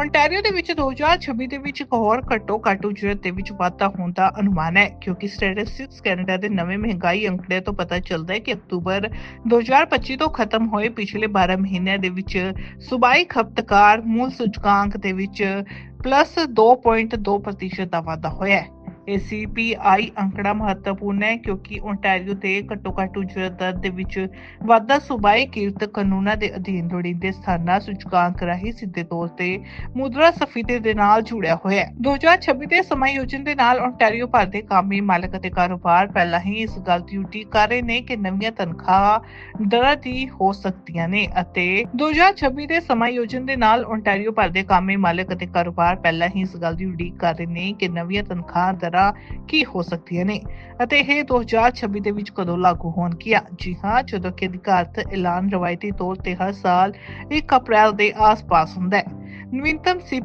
ontario ਦੇ ਵਿੱਚ 2026 ਦੇ ਵਿੱਚ ਇੱਕ ਹੋਰ ਘੱਟੋ ਘੱਟ ਉਜਰਤ ਦੇ ਵਿੱਚ ਵਾਧਾ ਹੋਣ ਦਾ ਅਨੁਮਾਨ ਹੈ, ਕਿਉਂਕਿ ਸਟੈਟਿਸਟਿਕਸ ਕੈਨੇਡਾ ਦੇ ਨਵੇਂ ਮਹਿੰਗਾਈ ਅੰਕੜੇ ਤੋਂ ਪਤਾ ਚੱਲਦਾ ਹੈ ਕਿ ਅਕਤੂਬਰ 2025 ਤੋਂ ਖਤਮ ਹੋਏ ਪਿਛਲੇ 12 ਮਹੀਨਿਆਂ ਦੇ ਵਿੱਚ ਸੂਬਾਈ ਖਪਤਕਾਰ ਮੂਲ ਸੂਚਕਾਂਕ ਦੇ ਵਿੱਚ ਪਲੱਸ 2.2% ਦਾ ਵਾਧਾ ਹੋਇਆ ਹੈ। ਇਹ ਅੰਕੜਾ ਮਹੱਤਵਪੂਰਨ ਹੈ ਕਿਉਂਕਿ ਓਨਟਾਰੀਓ ਤੇ ਘੱਟੋ ਘੱਟ ਉਜਰਤ ਦਰ ਦੇ ਵਿੱਚ ਵਾਧਾ ਸੂਬਾਈ ਕਿਰਤ ਕਾਨੂੰਨਾਂ ਦੇ ਅਧੀਨ ਲੋੜੀਂਦੇ ਸਥਾਨਾਂ ਸੂਚਕਾਂਕ ਰਾਹੀਂ ਸਿੱਧੇ ਤੌਰ ਤੇ ਮੁਦਰਾ ਸਫੀਤੇ ਦੇ ਨਾਲ ਜੁੜਿਆ ਹੋਇਆ ਹੈ। 2026 ਦੇ ਸਮਾਯੋਜਨ ਦੇ ਨਾਲ ਓਨਟਾਰੀਓ ਭਰ ਦੇ ਕਾਮੀ ਮਾਲਕ ਅਤੇ ਕਾਰੋਬਾਰ ਪਹਿਲਾਂ ਹੀ ਇਸ ਗੱਲ ਦੀ ਉਡੀਕ ਕਰ ਰਹੇ ਨੇ ਕਿ ਨਵੀਆਂ ਤਨਖਾਹ ਦਰਾਂ ਦੀ ਹੋ ਸਕਦੀਆਂ ਨੇ ਅਤੇ 2026 ਦੇ ਸਮਾਯੋਜਨ ਦੇ ਨਾਲ ਓਨਟਾਰੀਓ ਭਰ ਦੇ ਕਾਮੇ ਮਾਲਕ ਅਤੇ ਕਾਰੋਬਾਰ ਪਹਿਲਾਂ ਹੀ ਇਸ ਗੱਲ ਦੀ ਉਡੀਕ ਕਰ ਰਹੇ ਨੇ ਕਿ ਨਵੀਆਂ ਤਨਖਾਹ ਦਰਾਂ ਕੀ ਹੋ ਸਕਦੀਆਂ ਨੇ? ਅਤੇ ਇਹ 2026 ਦੇ ਵਿੱਚ ਕਦੋਂ ਲਾਗੂ ਹੋਣਗੀਆਂ? ਜੀ ਹਾਂ, ਜਦੋਂ ਕਿ ਅਧਿਕਾਰਤ ਐਲਾਨ ਰਵਾਇਤੀ ਤੌਰ ਤੇ ਹਰ ਸਾਲ 1 ਅਪ੍ਰੈਲ ਦੇ ਆਸ-ਪਾਸ ਹੁੰਦਾ ਹੈ। ਨਵੀਨਤਮ ਸੀਪੀ